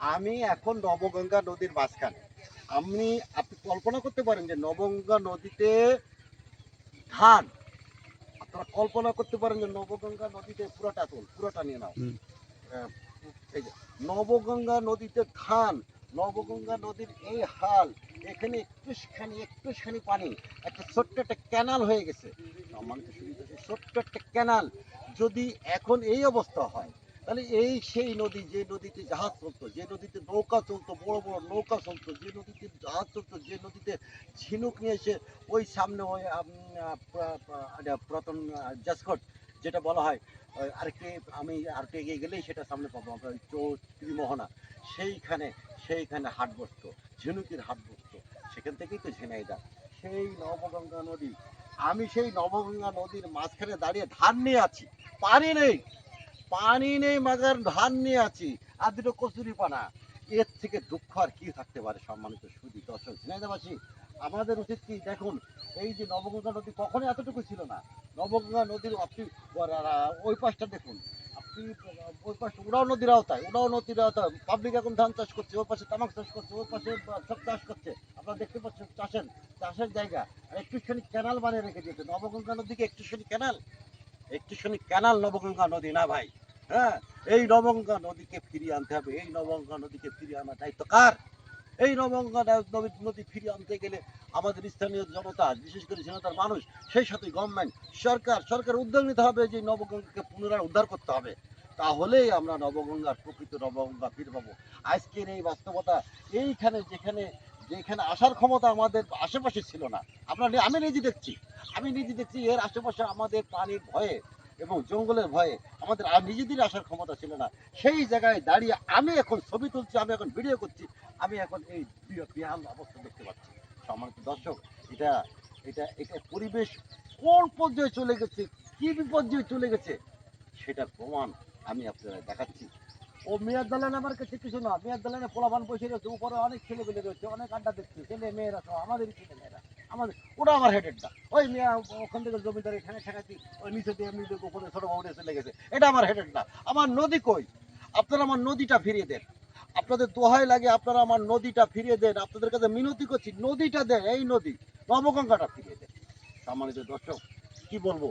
আমি এখন নবগঙ্গা নদীর মাঝখানে। আপনি আপনি কল্পনা করতে পারেন যে নবগঙ্গা নদীতে ধান আপনারা কল্পনা করতে পারেন যে নবগঙ্গা নদীতে পুরোটা তোল পুরোটা নিয়ে নাও। এই যে নবগঙ্গা নদীতে ধান নবগঙ্গা নদীর এই হাল এখানে একটুখানি একটুখানি পানি একটা ছোট্ট একটা ক্যানাল হয়ে গেছে। ছোট্ট একটা ক্যানাল যদি এখন এই অবস্থা হয় তাহলে এই সেই নদী, যে নদীতে জাহাজ চলতো, যে নদীতে নৌকা চলতো, বড় বড় নৌকা চলতো, যে নদীতে জাহাজ চলতো, যে নদীতে ঝিনুক নিয়ে এসে ওই সামনে ওই পুরাতন জাসকট যেটা বলা হয় আরেকটি, আমি আরেকটু এগিয়ে গেলেই সেটা সামনে পাবো, আমরা ওই মোহনা সেইখানে সেইখানে হাট বসতো, ঝিনুকের হাট বসতো, সেখান থেকেই তো ঝিনাইদা সেই নবগঙ্গা নদী, আমি সেই নবগঙ্গা নদীর মাঝখানে দাঁড়িয়ে ধান নিয়ে আছি, পানি নেই। পানি নেই, মাগার ধান নিয়ে আছি, আর দুটো কচুরি পানা। এর থেকে দুঃখ আর কি থাকতে পারে সম্মানিত সুদী দর্শক ঝিনাইদাবাসী আমাদের উচিত কি, দেখুন, এই যে নবগঙ্গা নদী কখনো এতটুকু ছিল না। নবগঙ্গা নদীর আপনি ওই পাশটা দেখুন। আপনি ওই পাশে ওরাও নদীর আওতায় ওরাও নদীর আওতায়, পাবলিক এখন ধান চাষ করছে, ওই পাশে তামাক চাষ করছে, ওই পাশে সব চাষ করছে। আপনারা দেখতে পাচ্ছেন, চাষের চাষের জায়গা। আর একটুখানি ক্যানাল বানিয়ে রেখে দিয়েছে। নবগঙ্গা নদীকে একটুখানি ক্যানাল একটুখানি ক্যানাল নবগঙ্গা নদী না ভাই? হ্যাঁ এই নবঙ্গা নদীকে ফিরিয়ে আনতে হবে, এই নবঙ্গা নদীকে ফিরিয়ে আনার দায়িত্ব কার? এই নবগঙ্গা নদী ফিরিয়ে আনতে গেলে আমাদের স্থানীয় জনতা, বিশেষ করে জনতার মানুষ, সেই সাথে গভর্নমেন্ট সরকার সরকার উদ্যোগ নিতে হবে যে নবগঙ্গাকে পুনরায় উদ্ধার করতে হবে। তাহলেই আমরা নবগঙ্গার প্রকৃত নবগঙ্গা ফিরে পাবো। আজকের এই বাস্তবতা, এইখানে যেখানে যেখানে আসার ক্ষমতা আমাদের আশেপাশে ছিল না। আমরা আমি নিজে দেখছি। আমি নিজে দেখছি এর আশেপাশে আমাদের পানির ভয়ে এবং জঙ্গলের ভয়ে আমাদের আর নিজেদের আসার ক্ষমতা ছিল না। সেই জায়গায় দাঁড়িয়ে আমি এখন ছবি তুলছি, আমি এখন ভিডিও করছি, আমি এখন এই বিহাল অবস্থা দেখতে পাচ্ছি। সম্মানিত দর্শক, এটা এটা এটা পরিবেশ কোন পর্যায়ে চলে গেছে, কি বিপর্যয়ে চলে গেছে সেটার প্রমাণ আমি আপনারা দেখাচ্ছি। ও মেয়ের দালান আমার কাছে কিছু না, মেয়ের দালানে পোলাপান বসে রয়েছে, উপরে অনেক ছেলে ছেলেগুলো রয়েছে, অনেক আড্ডা দেখছে ছেলে মেয়েরা সব, আমাদেরই ছেলে মেয়েরা আমাদের, ওটা আমার হেডেডটা ওই মেয়ে, ওখান থেকে জমিদার এখানে ঠেকাচ্ছি ওই নিচে দিয়ে এমনি ওখানে ছোট বাবুরে চলে গেছে। এটা আমার হেডেডটা আমার নদী কই? আপনারা আমার নদীটা ফিরিয়ে দেন। আপনাদের দোহাই লাগে, আপনারা আমার নদীটা ফিরিয়ে দেন। আপনাদের কাছে মিনতি করছি, নদীটা দেন, এই নদী, নবগঙ্গাটা ফিরিয়ে দেন। সম্মানিত দর্শক, কি বলব?